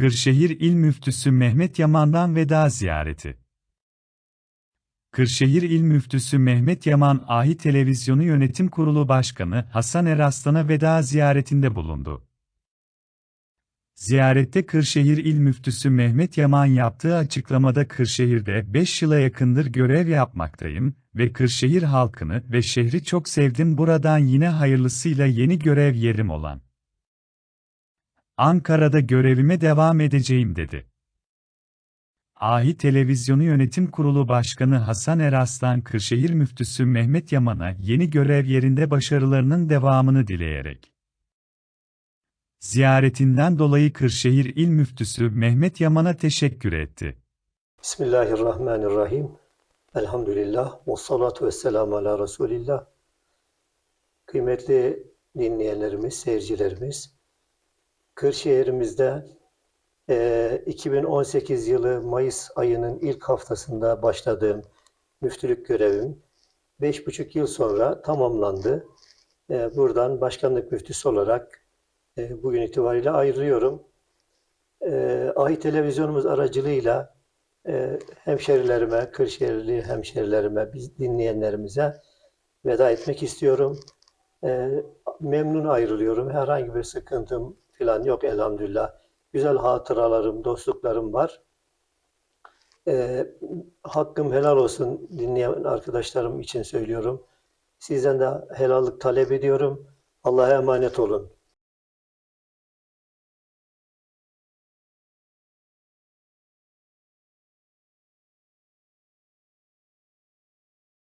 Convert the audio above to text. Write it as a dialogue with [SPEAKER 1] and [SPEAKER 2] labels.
[SPEAKER 1] Kırşehir İl Müftüsü Mehmet Yaman'dan veda ziyareti. Kırşehir İl Müftüsü Mehmet Yaman Ahi Televizyonu Yönetim Kurulu Başkanı Hasan Eraslan'a veda ziyaretinde bulundu. Ziyarette Kırşehir İl Müftüsü Mehmet Yaman yaptığı açıklamada Kırşehir'de 5 yıla yakındır görev yapmaktayım ve Kırşehir halkını ve şehri çok sevdim buradan yine hayırlısıyla yeni görev yerim olan Ankara'da görevime devam edeceğim dedi. Ahi Televizyonu Yönetim Kurulu Başkanı Hasan Eraslan Kırşehir Müftüsü Mehmet Yaman'a yeni görev yerinde başarılarının devamını dileyerek ziyaretinden dolayı Kırşehir İl Müftüsü Mehmet Yaman'a teşekkür etti.
[SPEAKER 2] Bismillahirrahmanirrahim. Elhamdülillah. Ve salatu ve selamu ala Resulillah. Kıymetli dinleyenlerimiz, seyircilerimiz, Kırşehir'imizde eee, 2018 yılı Mayıs ayının ilk haftasında başladığım müftülük görevim 5,5 yıl sonra tamamlandı. Eee, buradan başkanlık müftüsü olarak eee, bugün itibariyle ayrılıyorum. Eee Ahi televizyonumuz aracılığıyla e, hemşerilerime, Kırşehirli hemşerilerime, biz dinleyenlerimize veda etmek istiyorum. E, memnun ayrılıyorum. Herhangi bir sıkıntım falan yok elhamdülillah. Güzel hatıralarım, dostluklarım var. E, hakkım helal olsun dinleyen arkadaşlarım için söylüyorum. Sizden de helallik talep ediyorum. Allah'a emanet olun.